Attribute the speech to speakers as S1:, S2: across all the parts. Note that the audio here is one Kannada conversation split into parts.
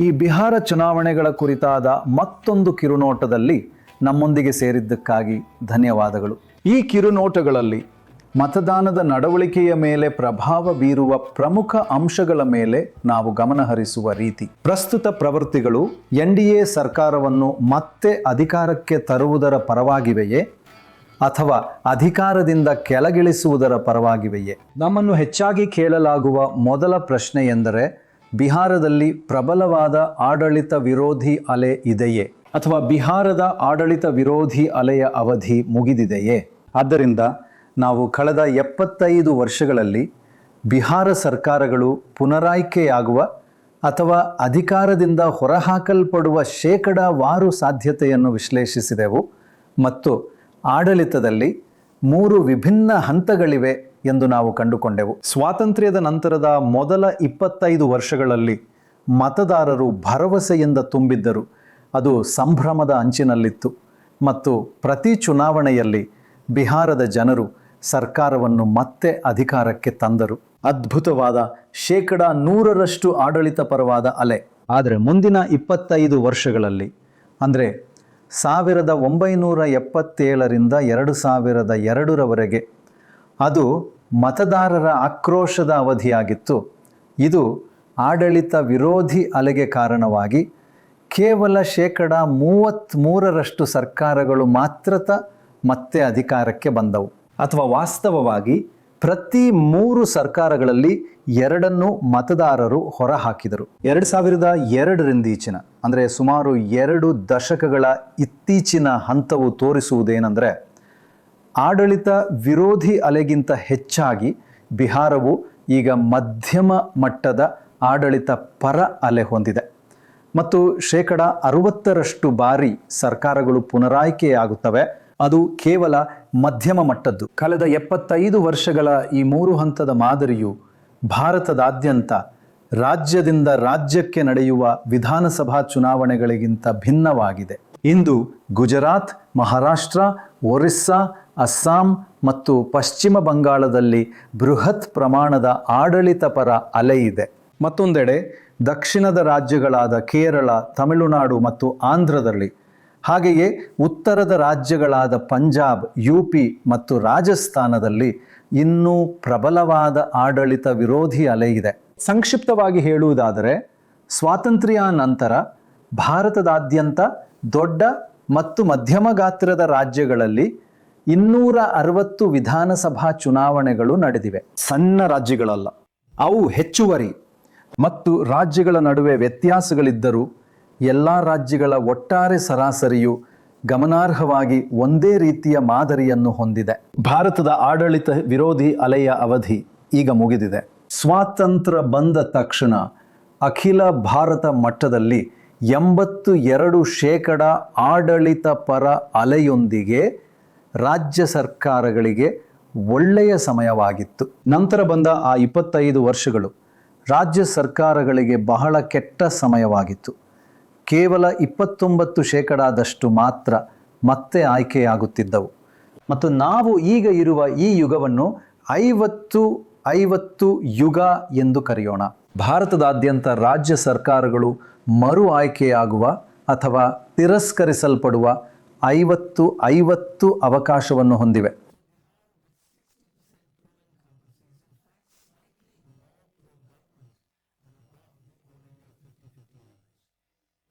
S1: ಈ ಬಿಹಾರ ಚುನಾವಣೆಗಳ ಕುರಿತಾದ ಮತ್ತೊಂದು ಕಿರುನೋಟದಲ್ಲಿ ನಮ್ಮೊಂದಿಗೆ ಸೇರಿದ್ದಕ್ಕಾಗಿ ಧನ್ಯವಾದಗಳು. ಈ ಕಿರುನೋಟಗಳಲ್ಲಿ ಮತದಾನದ ನಡವಳಿಕೆಯ ಮೇಲೆ ಪ್ರಭಾವ ಬೀರುವ ಪ್ರಮುಖ ಅಂಶಗಳ ಮೇಲೆ ನಾವು ಗಮನಹರಿಸುವ ರೀತಿ. ಪ್ರಸ್ತುತ ಪ್ರವೃತ್ತಿಗಳು ಎನ್ ಡಿ ಎ ಸರ್ಕಾರವನ್ನು ಮತ್ತೆ ಅಧಿಕಾರಕ್ಕೆ ತರುವುದರ ಪರವಾಗಿವೆಯೇ? ಅಥವಾ ಅಧಿಕಾರದಿಂದ ಕೆಳಗಿಳಿಸುವುದರ ಪರವಾಗಿವೆಯೇ? ನಮ್ಮನ್ನು ಹೆಚ್ಚಾಗಿ ಕೇಳಲಾಗುವ ಮೊದಲ ಪ್ರಶ್ನೆ ಎಂದರೆ ಬಿಹಾರದಲ್ಲಿ ಪ್ರಬಲವಾದ ಆಡಳಿತ ವಿರೋಧಿ ಅಲೆ ಇದೆಯೇ? ಅಥವಾ ಬಿಹಾರದ ಆಡಳಿತ ವಿರೋಧಿ ಅಲೆಯ ಅವಧಿ ಮುಗಿದಿದೆಯೇ? ಆದ್ದರಿಂದ ನಾವು ಕಳೆದ ಎಪ್ಪತ್ತೈದು ವರ್ಷಗಳಲ್ಲಿ ಬಿಹಾರ ಸರ್ಕಾರಗಳು ಪುನರಾಯ್ಕೆಯಾಗುವ ಅಥವಾ ಅಧಿಕಾರದಿಂದ ಹೊರಹಾಕಲ್ಪಡುವ ಶೇಕಡಾವಾರು ಸಾಧ್ಯತೆಯನ್ನು ವಿಶ್ಲೇಷಿಸಿದೆವು ಮತ್ತು ಆಡಳಿತದಲ್ಲಿ ಮೂರು ವಿಭಿನ್ನ ಹಂತಗಳಿವೆ ಎಂದು ನಾವು ಕಂಡುಕೊಂಡೆವು. ಸ್ವಾತಂತ್ರ್ಯದ ನಂತರದ ಮೊದಲ ಇಪ್ಪತ್ತೈದು ವರ್ಷಗಳಲ್ಲಿ ಮತದಾರರು ಭರವಸೆಯಿಂದ ತುಂಬಿದ್ದರು. ಅದು ಸಂಭ್ರಮದ ಅಂಚಿನಲ್ಲಿತ್ತು. ಮತ್ತು ಪ್ರತಿ ಚುನಾವಣೆಯಲ್ಲಿ ಬಿಹಾರದ ಜನರು ಸರ್ಕಾರವನ್ನು ಮತ್ತೆ ಅಧಿಕಾರಕ್ಕೆ ತಂದರು. ಅದ್ಭುತವಾದ ಶೇಕಡ ನೂರರಷ್ಟು ಆಡಳಿತ ಪರವಾದ ಅಲೆ. ಆದರೆ ಮುಂದಿನ ಇಪ್ಪತ್ತೈದು ವರ್ಷಗಳಲ್ಲಿ, ಅಂದರೆ ಸಾವಿರದ ಒಂಬೈನೂರ ಎಪ್ಪತ್ತೇಳರಿಂದ ಎರಡು ಸಾವಿರದ ಎರಡರವರೆಗೆ ಅದು ಮತದಾರರ ಆಕ್ರೋಶದ ಅವಧಿಯಾಗಿತ್ತು. ಇದು ಆಡಳಿತ ವಿರೋಧಿ ಅಲೆಗೆ ಕಾರಣವಾಗಿ ಕೇವಲ ಶೇಕಡ ಮೂವತ್ತ್ಮೂರರಷ್ಟು ಸರ್ಕಾರಗಳು ಮಾತ್ರ ಮತ್ತೆ ಅಧಿಕಾರಕ್ಕೆ ಬಂದವು. ಅಥವಾ ವಾಸ್ತವವಾಗಿ ಪ್ರತಿ ಮೂರು ಸರ್ಕಾರಗಳಲ್ಲಿ ಎರಡನ್ನು ಮತದಾರರು ಹೊರಹಾಕಿದರು. ಎರಡು ಸಾವಿರದ ಎರಡರಿಂದೀಚಿನ ಅಂದರೆ ಸುಮಾರು ಎರಡು ದಶಕಗಳ ಇತ್ತೀಚಿನ ಹಂತವು ತೋರಿಸುವುದೇನೆಂದರೆ ಆಡಳಿತ ವಿರೋಧಿ ಅಲೆಗಿಂತ ಹೆಚ್ಚಾಗಿ ಬಿಹಾರವು ಈಗ ಮಧ್ಯಮ ಮಟ್ಟದ ಆಡಳಿತ ಪರ ಅಲೆ ಹೊಂದಿದೆ. ಮತ್ತು ಶೇಕಡ ಅರುವತ್ತರಷ್ಟು ಬಾರಿ ಸರ್ಕಾರಗಳು ಪುನರಾಯ್ಕೆಯಾಗುತ್ತವೆ. ಅದು ಕೇವಲ ಮಧ್ಯಮ ಮಟ್ಟದ್ದು. ಕಳೆದ ಎಪ್ಪತ್ತೈದು ವರ್ಷಗಳ ಈ ಮೂರು ಹಂತದ ಮಾದರಿಯು ಭಾರತದಾದ್ಯಂತ ರಾಜ್ಯದಿಂದ ರಾಜ್ಯಕ್ಕೆ ನಡೆಯುವ ವಿಧಾನಸಭಾ ಚುನಾವಣೆಗಳಿಗಿಂತ ಭಿನ್ನವಾಗಿದೆ. ಇಂದು ಗುಜರಾತ್, ಮಹಾರಾಷ್ಟ್ರ, ಒರಿಸ್ಸಾ ಅಸ್ಸಾಂ ಮತ್ತು ಪಶ್ಚಿಮ ಬಂಗಾಳದಲ್ಲಿ ಬೃಹತ್ ಪ್ರಮಾಣದ ಆಡಳಿತ ಪರ ಅಲೆ ಇದೆ. ಮತ್ತೊಂದೆಡೆ ದಕ್ಷಿಣದ ರಾಜ್ಯಗಳಾದ ಕೇರಳ, ತಮಿಳುನಾಡು ಮತ್ತು ಆಂಧ್ರದಲ್ಲಿ, ಹಾಗೆಯೇ ಉತ್ತರದ ರಾಜ್ಯಗಳಾದ ಪಂಜಾಬ್, ಯುಪಿ ಮತ್ತು ರಾಜಸ್ಥಾನದಲ್ಲಿ ಇನ್ನೂ ಪ್ರಬಲವಾದ ಆಡಳಿತ ವಿರೋಧಿ ಅಲೆ ಇದೆ. ಸಂಕ್ಷಿಪ್ತವಾಗಿ ಹೇಳುವುದಾದರೆ, ಸ್ವಾತಂತ್ರ್ಯ ನಂತರ ಭಾರತದಾದ್ಯಂತ ದೊಡ್ಡ ಮತ್ತು ಮಧ್ಯಮ ಗಾತ್ರದ ರಾಜ್ಯಗಳಲ್ಲಿ ಇನ್ನೂರ ಅರವತ್ತು ವಿಧಾನಸಭಾ ಚುನಾವಣೆಗಳು ನಡೆದಿವೆ. ಸಣ್ಣ ರಾಜ್ಯಗಳಲ್ಲ. ಅವು ಹೆಚ್ಚುವರಿ. ಮತ್ತು ರಾಜ್ಯಗಳ ನಡುವೆ ವ್ಯತ್ಯಾಸಗಳಿದ್ದರೂ ಎಲ್ಲ ರಾಜ್ಯಗಳ ಒಟ್ಟಾರೆ ಸರಾಸರಿಯು ಗಮನಾರ್ಹವಾಗಿ ಒಂದೇ ರೀತಿಯ ಮಾದರಿಯನ್ನು ಹೊಂದಿದೆ. ಭಾರತದ ಆಡಳಿತ ವಿರೋಧಿ ಅಲೆಯ ಅವಧಿ ಈಗ ಮುಗಿದಿದೆ. ಸ್ವಾತಂತ್ರ್ಯ ಬಂದ ತಕ್ಷಣ ಅಖಿಲ ಭಾರತ ಮಟ್ಟದಲ್ಲಿ ಎಂಬತ್ತು ಎರಡು ಶೇಕಡ ಆಡಳಿತ ಪರ ಅಲೆಯೊಂದಿಗೆ ರಾಜ್ಯ ಸರ್ಕಾರಗಳಿಗೆ ಒಳ್ಳೆಯ ಸಮಯವಾಗಿತ್ತು. ನಂತರ ಬಂದ ಆ ಇಪ್ಪತ್ತೈದು ವರ್ಷಗಳು ರಾಜ್ಯ ಸರ್ಕಾರಗಳಿಗೆ ಬಹಳ ಕೆಟ್ಟ ಸಮಯವಾಗಿತ್ತು. ಕೇವಲ ಇಪ್ಪತ್ತೊಂಬತ್ತು ಶೇಕಡಾದಷ್ಟು ಮಾತ್ರ ಮತ್ತೆ ಆಯ್ಕೆಯಾಗುತ್ತಿದ್ದವು. ಮತ್ತು ನಾವು ಈಗ ಇರುವ ಈ ಯುಗವನ್ನು ಐವತ್ತು ಐವತ್ತು ಯುಗ ಎಂದು ಕರೆಯೋಣ. ಭಾರತದಾದ್ಯಂತ ರಾಜ್ಯ ಸರ್ಕಾರಗಳು ಮರು ಆಯ್ಕೆಯಾಗುವ ಅಥವಾ ತಿರಸ್ಕರಿಸಲ್ಪಡುವ ಐವತ್ತು ಐವತ್ತು ಅವಕಾಶವನ್ನು ಹೊಂದಿವೆ.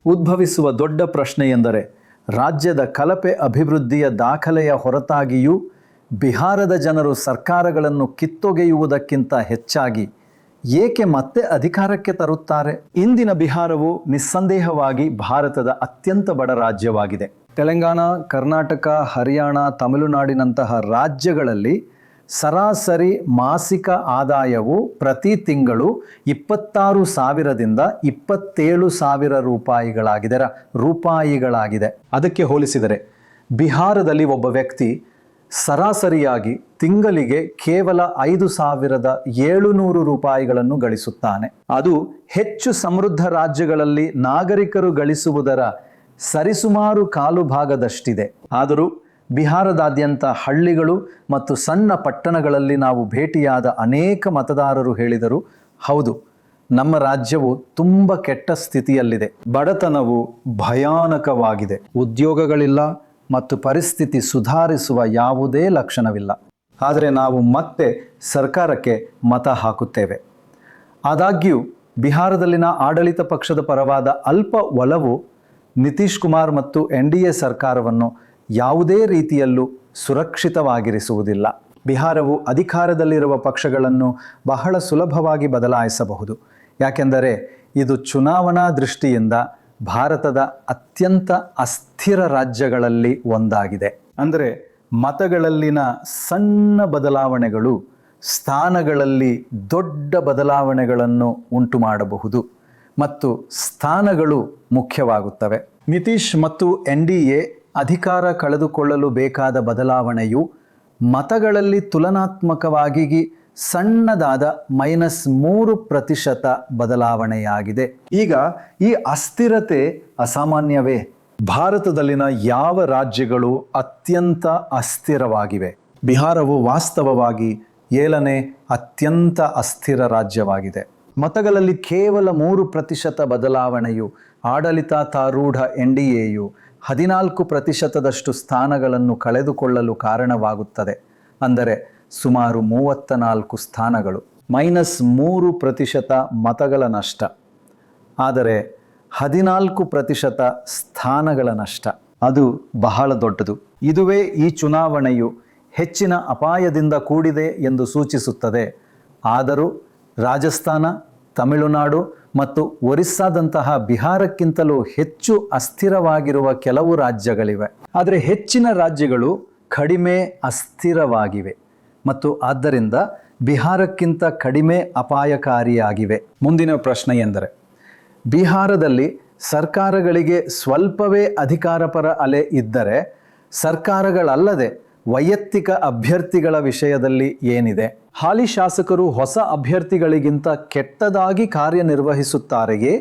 S1: ಉದ್ಭವಿಸುವ ದೊಡ್ಡ ಪ್ರಶ್ನೆ ಎಂದರೆ, ರಾಜ್ಯದ ಕಲಪೆ ಅಭಿವೃದ್ಧಿಯ ದಾಖಲೆಯ ಹೊರತಾಗಿಯೂ, ಬಿಹಾರದ ಜನರು ಸರ್ಕಾರಗಳನ್ನು ಕಿತ್ತೊಗೆಯುವುದಕ್ಕಿಂತ ಹೆಚ್ಚಾಗಿ ಏಕೆ ಮತ್ತೆ ಅಧಿಕಾರಕ್ಕೆ ತರುತ್ತಾರೆ? ಇಂದಿನ ಬಿಹಾರವು ನಿಸ್ಸಂದೇಹವಾಗಿ ಭಾರತದ ಅತ್ಯಂತ ಬಡ ರಾಜ್ಯವಾಗಿದೆ. ತೆಲಂಗಾಣ, ಕರ್ನಾಟಕ, ಹರಿಯಾಣ, ತಮಿಳುನಾಡಿನಂತಹ ರಾಜ್ಯಗಳಲ್ಲಿ ಸರಾಸರಿ ಮಾಸಿಕ ಆದಾಯವು ಪ್ರತಿ ತಿಂಗಳು ಇಪ್ಪತ್ತಾರು ಸಾವಿರದಿಂದ ಇಪ್ಪತ್ತೇಳು ಸಾವಿರ ರೂಪಾಯಿಗಳಾಗಿದೆ ರೂಪಾಯಿಗಳಾಗಿದೆ. ಅದಕ್ಕೆ ಹೋಲಿಸಿದರೆ, ಬಿಹಾರದಲ್ಲಿ ಒಬ್ಬ ವ್ಯಕ್ತಿ ಸರಾಸರಿಯಾಗಿ ತಿಂಗಳಿಗೆ ಕೇವಲ ಐದು ಸಾವಿರದ ಏಳುನೂರು ರೂಪಾಯಿಗಳನ್ನು ಗಳಿಸುತ್ತಾನೆ. ಅದು ಹೆಚ್ಚು ಸಮೃದ್ಧ ರಾಜ್ಯಗಳಲ್ಲಿ ನಾಗರಿಕರು ಗಳಿಸುವುದರ ಸರಿಸುಮಾರು ಕಾಲು ಭಾಗದಷ್ಟಿದೆ. ಆದರೂ ಬಿಹಾರದಾದ್ಯಂತ ಹಳ್ಳಿಗಳು ಮತ್ತು ಸಣ್ಣ ಪಟ್ಟಣಗಳಲ್ಲಿ ನಾವು ಭೇಟಿಯಾದ ಅನೇಕ ಮತದಾರರು ಹೇಳಿದರು, ಹೌದು, ನಮ್ಮ ರಾಜ್ಯವು ತುಂಬ ಕೆಟ್ಟ ಸ್ಥಿತಿಯಲ್ಲಿದೆ. ಬಡತನವು ಭಯಾನಕವಾಗಿದೆ. ಉದ್ಯೋಗಗಳಿಲ್ಲ ಮತ್ತು ಪರಿಸ್ಥಿತಿ ಸುಧಾರಿಸುವ ಯಾವುದೇ ಲಕ್ಷಣವಿಲ್ಲ. ಆದರೆ ನಾವು ಮತ್ತೆ ಸರ್ಕಾರಕ್ಕೆ ಮತ ಹಾಕುತ್ತೇವೆ. ಆದಾಗ್ಯೂ, ಬಿಹಾರದಲ್ಲಿನ ಆಡಳಿತ ಪಕ್ಷದ ಪರವಾದ ಅಲ್ಪ ಒಲವು ನಿತೀಶ್ ಕುಮಾರ್ ಮತ್ತು ಎನ್ ಡಿ ಎ ಸರ್ಕಾರವನ್ನು ಯಾವುದೇ ರೀತಿಯಲ್ಲೂ ಸುರಕ್ಷಿತವಾಗಿರಿಸುವುದಿಲ್ಲ. ಬಿಹಾರವು ಅಧಿಕಾರದಲ್ಲಿರುವ ಪಕ್ಷಗಳನ್ನು ಬಹಳ ಸುಲಭವಾಗಿ ಬದಲಾಯಿಸಬಹುದು. ಯಾಕೆಂದರೆ, ಇದು ಚುನಾವಣಾ ದೃಷ್ಟಿಯಿಂದ ಭಾರತದ ಅತ್ಯಂತ ಅಸ್ಥಿರ ರಾಜ್ಯಗಳಲ್ಲಿ ಒಂದಾಗಿದೆ. ಅಂದರೆ ಮತಗಳಲ್ಲಿನ ಸಣ್ಣ ಬದಲಾವಣೆಗಳು ಸ್ಥಾನಗಳಲ್ಲಿ ದೊಡ್ಡ ಬದಲಾವಣೆಗಳನ್ನು ಉಂಟು ಮಾಡಬಹುದು. ಮತ್ತು ಸ್ಥಾನಗಳು ಮುಖ್ಯವಾಗುತ್ತವೆ. ನಿತೀಶ್ ಮತ್ತು ಎನ್ ಡಿ ಎ ಅಧಿಕಾರ ಕಳೆದುಕೊಳ್ಳಲು ಬೇಕಾದ ಬದಲಾವಣೆಯು ಮತಗಳಲ್ಲಿ ತುಲನಾತ್ಮಕವಾಗಿ ಸಣ್ಣದಾದ ಮೈನಸ್ ಮೂರು ಪ್ರತಿಶತ ಬದಲಾವಣೆಯಾಗಿದೆ. ಈಗ ಈ ಅಸ್ಥಿರತೆ ಅಸಾಮಾನ್ಯವೇ. ಭಾರತದಲ್ಲಿನ ಯಾವ ರಾಜ್ಯಗಳು ಅತ್ಯಂತ ಅಸ್ಥಿರವಾಗಿವೆ? ಬಿಹಾರವು ವಾಸ್ತವವಾಗಿ ಏಳನೇ ಅತ್ಯಂತ ಅಸ್ಥಿರ ರಾಜ್ಯವಾಗಿದೆ. ಮತಗಳಲ್ಲಿ ಕೇವಲ ಮೂರು ಪ್ರತಿಶತ ಬದಲಾವಣೆಯು ಆಡಳಿತಾರೂಢ ಎನ್ ಡಿ ಎಯು ಹದಿನಾಲ್ಕು ಪ್ರತಿಶತದಷ್ಟು ಸ್ಥಾನಗಳನ್ನು ಕಳೆದುಕೊಳ್ಳಲು ಕಾರಣವಾಗುತ್ತದೆ. ಅಂದರೆ ಸುಮಾರು ಮೂವತ್ತ ನಾಲ್ಕು ಸ್ಥಾನಗಳು. ಮೈನಸ್ ಮೂರು ಪ್ರತಿಶತ ಮತಗಳ ನಷ್ಟ. ಆದರೆ ಹದಿನಾಲ್ಕು ಪ್ರತಿಶತ ಸ್ಥಾನಗಳ ನಷ್ಟ. ಅದು ಬಹಳ ದೊಡ್ಡದು. ಇದುವೇ ಈ ಚುನಾವಣೆಯು ಹೆಚ್ಚಿನ ಅಪಾಯದಿಂದ ಕೂಡಿದೆ ಎಂದು ಸೂಚಿಸುತ್ತದೆ. ಆದರೂ ರಾಜಸ್ಥಾನ, ತಮಿಳುನಾಡು ಮತ್ತು ಒರಿಸ್ಸಾದಂತಹ ಬಿಹಾರಕ್ಕಿಂತಲೂ ಹೆಚ್ಚು ಅಸ್ಥಿರವಾಗಿರುವ ಕೆಲವು ರಾಜ್ಯಗಳಿವೆ. ಆದರೆ ಹೆಚ್ಚಿನ ರಾಜ್ಯಗಳು ಕಡಿಮೆ ಅಸ್ಥಿರವಾಗಿವೆ. ಮತ್ತು ಆದ್ದರಿಂದ ಬಿಹಾರಕ್ಕಿಂತ ಕಡಿಮೆ ಅಪಾಯಕಾರಿಯಾಗಿವೆ. ಮುಂದಿನ ಪ್ರಶ್ನೆ ಎಂದರೆ, ಬಿಹಾರದಲ್ಲಿ ಸರ್ಕಾರಗಳಿಗೆ ಸ್ವಲ್ಪವೇ ಅಧಿಕಾರಪರ ಅಲೆ ಇದ್ದರೆ ಸರ್ಕಾರಗಳಲ್ಲದೆ ವೈಯಕ್ತಿಕ ಅಭ್ಯರ್ಥಿಗಳ ವಿಷಯದಲ್ಲಿ ಏನಿದೆ? ಹಾಲಿ ಶಾಸಕರು ಹೊಸ ಅಭ್ಯರ್ಥಿಗಳಿಗಿಂತ ಕೆಟ್ಟದಾಗಿ ಕಾರ್ಯನಿರ್ವಹಿಸುತ್ತಾರೆಯೇ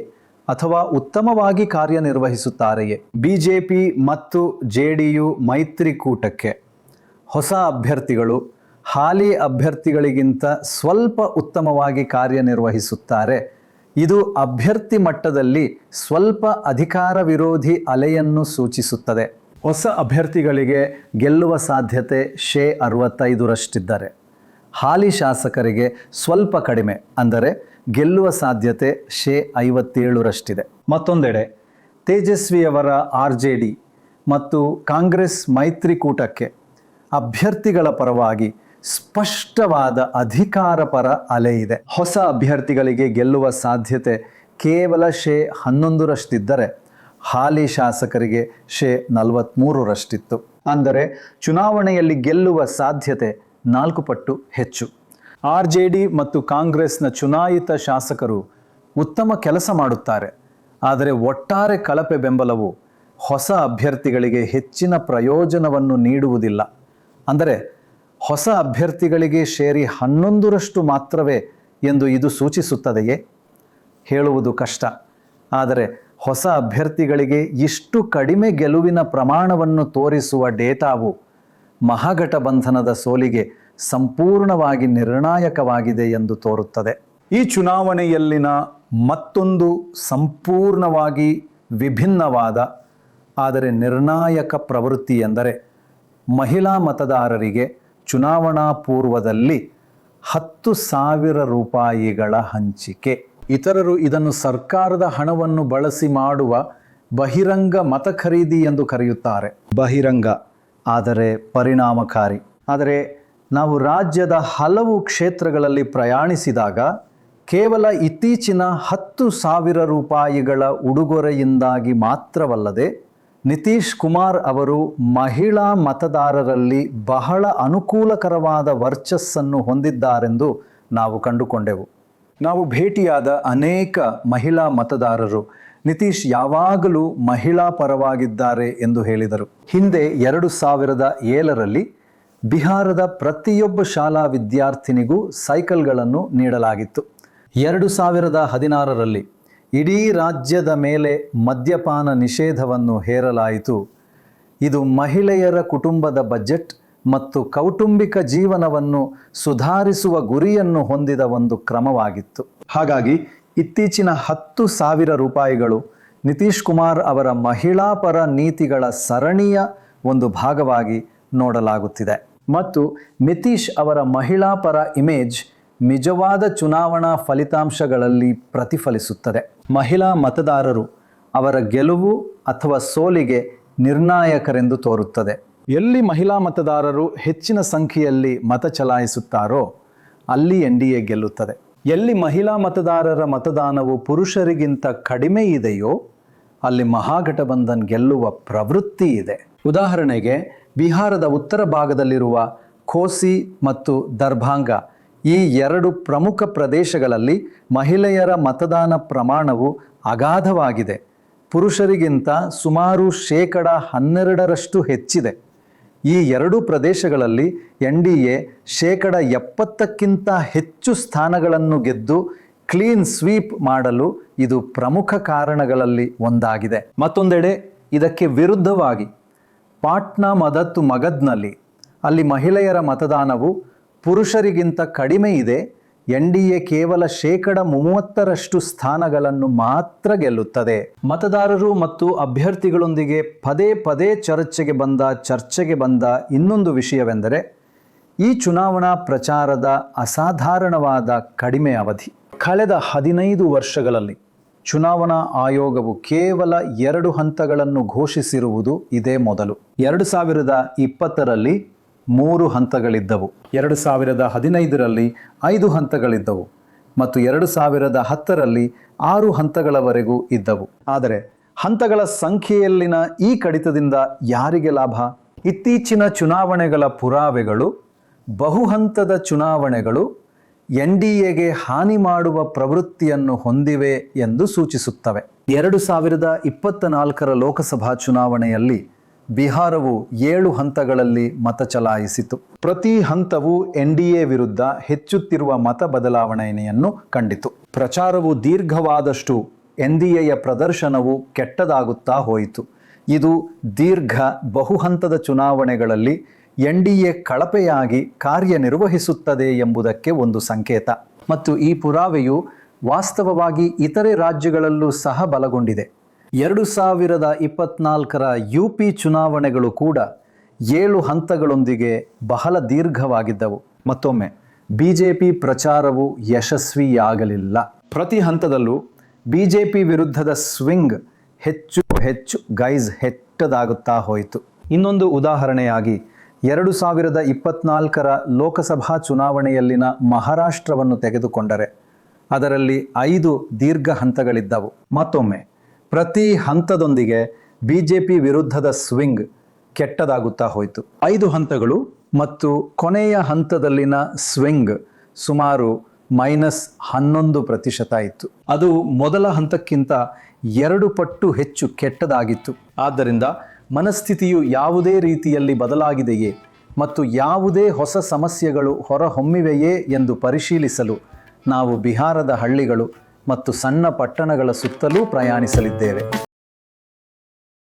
S1: ಅಥವಾ ಉತ್ತಮವಾಗಿ ಕಾರ್ಯನಿರ್ವಹಿಸುತ್ತಾರೆಯೇ? ಬಿಜೆಪಿ ಮತ್ತು ಜೆ ಡಿ ಯು ಮೈತ್ರಿಕೂಟಕ್ಕೆ ಹೊಸ ಅಭ್ಯರ್ಥಿಗಳು ಹಾಲಿ ಅಭ್ಯರ್ಥಿಗಳಿಗಿಂತ ಸ್ವಲ್ಪ ಉತ್ತಮವಾಗಿ ಕಾರ್ಯನಿರ್ವಹಿಸುತ್ತಾರೆ. ಇದು ಅಭ್ಯರ್ಥಿ ಮಟ್ಟದಲ್ಲಿ ಸ್ವಲ್ಪ ಅಧಿಕಾರ ವಿರೋಧಿ ಅಲೆಯನ್ನು ಸೂಚಿಸುತ್ತದೆ. ಹೊಸ ಅಭ್ಯರ್ಥಿಗಳಿಗೆ ಗೆಲ್ಲುವ ಸಾಧ್ಯತೆ ಶೇ ಅರವತ್ತೈದರಷ್ಟಿದ್ದಾರೆ. ಹಾಲಿ ಶಾಸಕರಿಗೆ ಸ್ವಲ್ಪ ಕಡಿಮೆ, ಅಂದರೆ ಗೆಲ್ಲುವ ಸಾಧ್ಯತೆ ಶೇ ಐವತ್ತೇಳರಷ್ಟಿದೆ. ಮತ್ತೊಂದೆಡೆ, ತೇಜಸ್ವಿಯವರ ಆರ್ ಜೆ ಡಿ ಮತ್ತು ಕಾಂಗ್ರೆಸ್ ಮೈತ್ರಿಕೂಟಕ್ಕೆ ಅಭ್ಯರ್ಥಿಗಳ ಪರವಾಗಿ ಸ್ಪಷ್ಟವಾದ ಅಧಿಕಾರ ಪರ ಅಲೆ ಇದೆ. ಹೊಸ ಅಭ್ಯರ್ಥಿಗಳಿಗೆ ಗೆಲ್ಲುವ ಸಾಧ್ಯತೆ ಕೇವಲ ಶೇ ಹನ್ನೊಂದರಷ್ಟಿದ್ದರೆ ಹಾಲಿ ಶಾಸಕರಿಗೆ ಶೇ ನಲವತ್ತ್ಮೂರರಷ್ಟಿತ್ತು ಅಂದರೆ ಚುನಾವಣೆಯಲ್ಲಿ ಗೆಲ್ಲುವ ಸಾಧ್ಯತೆ ನಾಲ್ಕು ಪಟ್ಟು ಹೆಚ್ಚು. ಆರ್ ಜೆ ಡಿ ಮತ್ತು ಕಾಂಗ್ರೆಸ್ನ ಚುನಾಯಿತ ಶಾಸಕರು ಉತ್ತಮ ಕೆಲಸ ಮಾಡುತ್ತಾರೆ. ಆದರೆ ಒಟ್ಟಾರೆ ಕಳಪೆ ಬೆಂಬಲವು ಹೊಸ ಅಭ್ಯರ್ಥಿಗಳಿಗೆ ಹೆಚ್ಚಿನ ಪ್ರಯೋಜನವನ್ನು ನೀಡುವುದಿಲ್ಲ. ಅಂದರೆ ಹೊಸ ಅಭ್ಯರ್ಥಿಗಳಿಗೆ ಸೇರಿ ಹನ್ನೊಂದರಷ್ಟು ಮಾತ್ರವೇ ಎಂದು ಇದು ಸೂಚಿಸುತ್ತದೆಯೇ? ಹೇಳುವುದು ಕಷ್ಟ. ಆದರೆ ಹೊಸ ಅಭ್ಯರ್ಥಿಗಳಿಗೆ ಇಷ್ಟು ಕಡಿಮೆ ಗೆಲುವಿನ ಪ್ರಮಾಣವನ್ನು ತೋರಿಸುವ ಡೇಟಾವು ಮಹಾಗಠಬಂಧನದ ಸೋಲಿಗೆ ಸಂಪೂರ್ಣವಾಗಿ ನಿರ್ಣಾಯಕವಾಗಿದೆ ಎಂದು ತೋರುತ್ತದೆ. ಈ ಚುನಾವಣೆಯಲ್ಲಿನ ಮತ್ತೊಂದು ಸಂಪೂರ್ಣವಾಗಿ ವಿಭಿನ್ನವಾದ, ಆದರೆ ನಿರ್ಣಾಯಕ ಪ್ರವೃತ್ತಿ ಎಂದರೆ ಮಹಿಳಾ ಮತದಾರರಿಗೆ ಚುನಾವಣಾ ಪೂರ್ವದಲ್ಲಿ ಹತ್ತು ಸಾವಿರ ರೂಪಾಯಿಗಳ ಹಂಚಿಕೆ. ಇತರರು ಇದನ್ನು ಸರ್ಕಾರದ ಹಣವನ್ನು ಬಳಸಿ ಮಾಡುವ ಬಹಿರಂಗ ಮತ ಖರೀದಿ ಎಂದು ಕರೆಯುತ್ತಾರೆ. ಬಹಿರಂಗ, ಆದರೆ ಪರಿಣಾಮಕಾರಿ. ಆದರೆ ನಾವು ರಾಜ್ಯದ ಹಲವು ಕ್ಷೇತ್ರಗಳಲ್ಲಿ ಪ್ರಯಾಣಿಸಿದಾಗ ಕೇವಲ ಇತ್ತೀಚಿನ ಹತ್ತು ಸಾವಿರ ರೂಪಾಯಿಗಳ ಉಡುಗೊರೆಯಿಂದಾಗಿ ಮಾತ್ರವಲ್ಲದೆ ನಿತೀಶ್ ಕುಮಾರ್ ಅವರು ಮಹಿಳಾ ಮತದಾರರಲ್ಲಿ ಬಹಳ ಅನುಕೂಲಕರವಾದ ವರ್ಚಸ್ಸನ್ನು ಹೊಂದಿದ್ದಾರೆಂದು ನಾವು ಕಂಡುಕೊಂಡೆವು. ನಾವು ಭೇಟಿಯಾದ ಅನೇಕ ಮಹಿಳಾ ಮತದಾರರು, ನಿತೀಶ್ ಯಾವಾಗಲೂ ಮಹಿಳಾ ಪರವಾಗಿದ್ದಾರೆ ಎಂದು ಹೇಳಿದರು. ಹಿಂದೆ ಎರಡು ಸಾವಿರದ ಏಳರಲ್ಲಿ ಬಿಹಾರದ ಪ್ರತಿಯೊಬ್ಬ ಶಾಲಾ ವಿದ್ಯಾರ್ಥಿನಿಗೂ ಸೈಕಲ್ಗಳನ್ನು ನೀಡಲಾಗಿತ್ತು. ಎರಡು ಸಾವಿರದ ಹದಿನಾರರಲ್ಲಿ ಇಡೀ ರಾಜ್ಯದ ಮೇಲೆ ಮದ್ಯಪಾನ ನಿಷೇಧವನ್ನು ಹೇರಲಾಯಿತು. ಇದು ಮಹಿಳೆಯರ ಕುಟುಂಬದ ಬಜೆಟ್ ಮತ್ತು ಕೌಟುಂಬಿಕ ಜೀವನವನ್ನು ಸುಧಾರಿಸುವ ಗುರಿಯನ್ನು ಹೊಂದಿದ ಒಂದು ಕ್ರಮವಾಗಿತ್ತು. ಹಾಗಾಗಿ ಇತ್ತೀಚಿನ ಹತ್ತು ಸಾವಿರ ರೂಪಾಯಿಗಳು ನಿತೀಶ್ ಕುಮಾರ್ ಅವರ ಮಹಿಳಾ ಪರ ನೀತಿಗಳ ಸರಣಿಯ ಒಂದು ಭಾಗವಾಗಿ ನೋಡಲಾಗುತ್ತಿದೆ. ಮತ್ತು ನಿತೀಶ್ ಅವರ ಮಹಿಳಾ ಪರ ಇಮೇಜ್ ನಿಜವಾದ ಚುನಾವಣಾ ಫಲಿತಾಂಶಗಳಲ್ಲಿ ಪ್ರತಿಫಲಿಸುತ್ತದೆ. ಮಹಿಳಾ ಮತದಾರರು ಅವರ ಗೆಲುವು ಅಥವಾ ಸೋಲಿಗೆ ನಿರ್ಣಾಯಕರೆಂದು ತೋರುತ್ತದೆ. ಎಲ್ಲಿ ಮಹಿಳಾ ಮತದಾರರು ಹೆಚ್ಚಿನ ಸಂಖ್ಯೆಯಲ್ಲಿ ಮತ ಚಲಾಯಿಸುತ್ತಾರೋ, ಅಲ್ಲಿ ಎನ್ ಡಿ ಎ ಗೆಲ್ಲುತ್ತದೆ. ಎಲ್ಲಿ ಮಹಿಳಾ ಮತದಾರರ ಮತದಾನವು ಪುರುಷರಿಗಿಂತ ಕಡಿಮೆ ಇದೆಯೋ, ಅಲ್ಲಿ ಮಹಾಗಠಬಂಧನ್ ಗೆಲ್ಲುವ ಪ್ರವೃತ್ತಿ ಇದೆ. ಉದಾಹರಣೆಗೆ, ಬಿಹಾರದ ಉತ್ತರ ಭಾಗದಲ್ಲಿರುವ ಖೋಸಿ ಮತ್ತು ದರ್ಭಾಂಗ ಈ ಎರಡು ಪ್ರಮುಖ ಪ್ರದೇಶಗಳಲ್ಲಿ ಮಹಿಳೆಯರ ಮತದಾನ ಪ್ರಮಾಣವು ಅಗಾಧವಾಗಿದೆ. ಪುರುಷರಿಗಿಂತ ಸುಮಾರು ಶೇಕಡ ಹನ್ನೆರಡರಷ್ಟು ಹೆಚ್ಚಿದೆ. ಈ ಎರಡೂ ಪ್ರದೇಶಗಳಲ್ಲಿ ಎನ್ ಡಿ ಎ ಶೇಕಡ ಎಪ್ಪತ್ತಕ್ಕಿಂತ ಹೆಚ್ಚು ಸ್ಥಾನಗಳನ್ನು ಗೆದ್ದು ಕ್ಲೀನ್ ಸ್ವೀಪ್ ಮಾಡಲು ಇದು ಪ್ರಮುಖ ಕಾರಣಗಳಲ್ಲಿ ಒಂದಾಗಿದೆ. ಮತ್ತೊಂದೆಡೆ ಇದಕ್ಕೆ ವಿರುದ್ಧವಾಗಿ ಪಾಟ್ನಾ ಮದತ್ತು ಮಗದ್ನಲ್ಲಿ ಅಲ್ಲಿ ಮಹಿಳೆಯರ ಮತದಾನವು ಪುರುಷರಿಗಿಂತ ಕಡಿಮೆ ಇದೆ. ಎನ್ ಡಿ ಎ ಕೇವಲ ಶೇಕಡ ಮೂವತ್ತರಷ್ಟು ಸ್ಥಾನಗಳನ್ನು ಮಾತ್ರ ಗೆಲ್ಲುತ್ತದೆ. ಮತದಾರರು ಮತ್ತು ಅಭ್ಯರ್ಥಿಗಳೊಂದಿಗೆ ಪದೇ ಪದೇ ಚರ್ಚೆಗೆ ಬಂದ ಚರ್ಚೆಗೆ ಬಂದ ಇನ್ನೊಂದು ವಿಷಯವೆಂದರೆ, ಈ ಚುನಾವಣಾ ಪ್ರಚಾರದ ಅಸಾಧಾರಣವಾದ ಕಡಿಮೆ ಅವಧಿ. ಕಳೆದ ಹದಿನೈದು ವರ್ಷಗಳಲ್ಲಿ ಚುನಾವಣಾ ಆಯೋಗವು ಕೇವಲ ಎರಡು ಹಂತಗಳನ್ನು ಘೋಷಿಸಿರುವುದು ಇದೇ ಮೊದಲು. ಎರಡು ಸಾವಿರದ ಇಪ್ಪತ್ತರಲ್ಲಿ ಮೂರು ಹಂತಗಳಿದ್ದವು. ಎರಡು ಸಾವಿರದ ಹದಿನೈದರಲ್ಲಿ ಐದು ಹಂತಗಳಿದ್ದವು ಮತ್ತು ಎರಡು ಸಾವಿರದ ಹತ್ತರಲ್ಲಿ ಆರು ಹಂತಗಳವರೆಗೂ ಇದ್ದವು. ಆದರೆ ಹಂತಗಳ ಸಂಖ್ಯೆಯಲ್ಲಿನ ಈ ಕಡಿತದಿಂದ ಯಾರಿಗೆ ಲಾಭ? ಇತ್ತೀಚಿನ ಚುನಾವಣೆಗಳ ಪುರಾವೆಗಳು ಬಹುಹಂತದ ಚುನಾವಣೆಗಳು, ಎನ್ ಡಿ ಎಗೆ ಹಾನಿ ಮಾಡುವ ಪ್ರವೃತ್ತಿಯನ್ನು ಹೊಂದಿವೆ ಎಂದು ಸೂಚಿಸುತ್ತವೆ. ಎರಡು ಸಾವಿರದ ಇಪ್ಪತ್ತ ನಾಲ್ಕರ ಲೋಕಸಭಾ ಚುನಾವಣೆಯಲ್ಲಿ ಬಿಹಾರವು ಏಳು ಹಂತಗಳಲ್ಲಿ ಮತ ಚಲಾಯಿಸಿತು. ಪ್ರತಿ ಹಂತವು ಎನ್ ಡಿ ಎ ವಿರುದ್ಧ ಹೆಚ್ಚುತ್ತಿರುವ ಮತ ಬದಲಾವಣೆಯನ್ನು ಕಂಡಿತು. ಪ್ರಚಾರವು ದೀರ್ಘವಾದಷ್ಟು ಎನ್ ಡಿ ಎಯ ಪ್ರದರ್ಶನವು ಕೆಟ್ಟದಾಗುತ್ತಾ ಹೋಯಿತು. ಇದು ದೀರ್ಘ ಬಹುಹಂತದ ಚುನಾವಣೆಗಳಲ್ಲಿ ಎನ್ ಡಿ ಎ ಕಳಪೆಯಾಗಿ ಕಾರ್ಯನಿರ್ವಹಿಸುತ್ತದೆ ಎಂಬುದಕ್ಕೆ ಒಂದು ಸಂಕೇತ. ಮತ್ತು ಈ ಪುರಾವೆಯು ವಾಸ್ತವವಾಗಿ ಇತರೆ ರಾಜ್ಯಗಳಲ್ಲೂ ಸಹ ಬಲಗೊಂಡಿದೆ. ಎರಡು ಸಾವಿರದ ಇಪ್ಪತ್ನಾಲ್ಕರ ಯು ಪಿ ಚುನಾವಣೆಗಳು ಕೂಡ ಏಳು ಹಂತಗಳೊಂದಿಗೆ ಬಹಳ ದೀರ್ಘವಾಗಿದ್ದವು. ಮತ್ತೊಮ್ಮೆ ಬಿ ಜೆ ಪಿ ಪ್ರಚಾರವು ಯಶಸ್ವಿಯಾಗಲಿಲ್ಲ. ಪ್ರತಿ ಹಂತದಲ್ಲೂ ಬಿ ಜೆ ಪಿ ವಿರುದ್ಧದ ಸ್ವಿಂಗ್ ಹೆಚ್ಚು ಹೆಚ್ಚು ಗೈಸ್ ಹೆಟ್ಟದಾಗುತ್ತಾ ಹೋಯಿತು. ಇನ್ನೊಂದು ಉದಾಹರಣೆಯಾಗಿ ಎರಡು ಸಾವಿರದ ಇಪ್ಪತ್ನಾಲ್ಕರ ಲೋಕಸಭಾ ಚುನಾವಣೆಯಲ್ಲಿನ ಮಹಾರಾಷ್ಟ್ರವನ್ನು ತೆಗೆದುಕೊಂಡರೆ ಅದರಲ್ಲಿ ಐದು ದೀರ್ಘ ಹಂತಗಳಿದ್ದವು. ಮತ್ತೊಮ್ಮೆ ಪ್ರತಿ ಹಂತದೊಂದಿಗೆ ಬಿ ಜೆ ಪಿ ವಿರುದ್ಧದ ಸ್ವಿಂಗ್ ಕೆಟ್ಟದಾಗುತ್ತಾ ಹೋಯಿತು. ಐದು ಹಂತಗಳು ಮತ್ತು ಕೊನೆಯ ಹಂತದಲ್ಲಿನ ಸ್ವಿಂಗ್ ಸುಮಾರು ಮೈನಸ್ ಹನ್ನೊಂದು ಪ್ರತಿಶತ ಇತ್ತು. ಅದು ಮೊದಲ ಹಂತಕ್ಕಿಂತ ಎರಡು ಪಟ್ಟು ಹೆಚ್ಚು ಕೆಟ್ಟದಾಗಿತ್ತು. ಆದ್ದರಿಂದ ಮನಸ್ಥಿತಿಯು ಯಾವುದೇ ರೀತಿಯಲ್ಲಿ ಬದಲಾಗಿದೆಯೇ ಮತ್ತು ಯಾವುದೇ ಹೊಸ ಸಮಸ್ಯೆಗಳು ಹೊರಹೊಮ್ಮಿವೆಯೇ ಎಂದು ಪರಿಶೀಲಿಸಲು ನಾವು ಬಿಹಾರದ ಹಳ್ಳಿಗಳು ಮತ್ತು ಸಣ್ಣ ಪಟ್ಟಣಗಳ ಸುತ್ತಲೂ ಪ್ರಯಾಣಿಸಲಿದ್ದೇವೆ.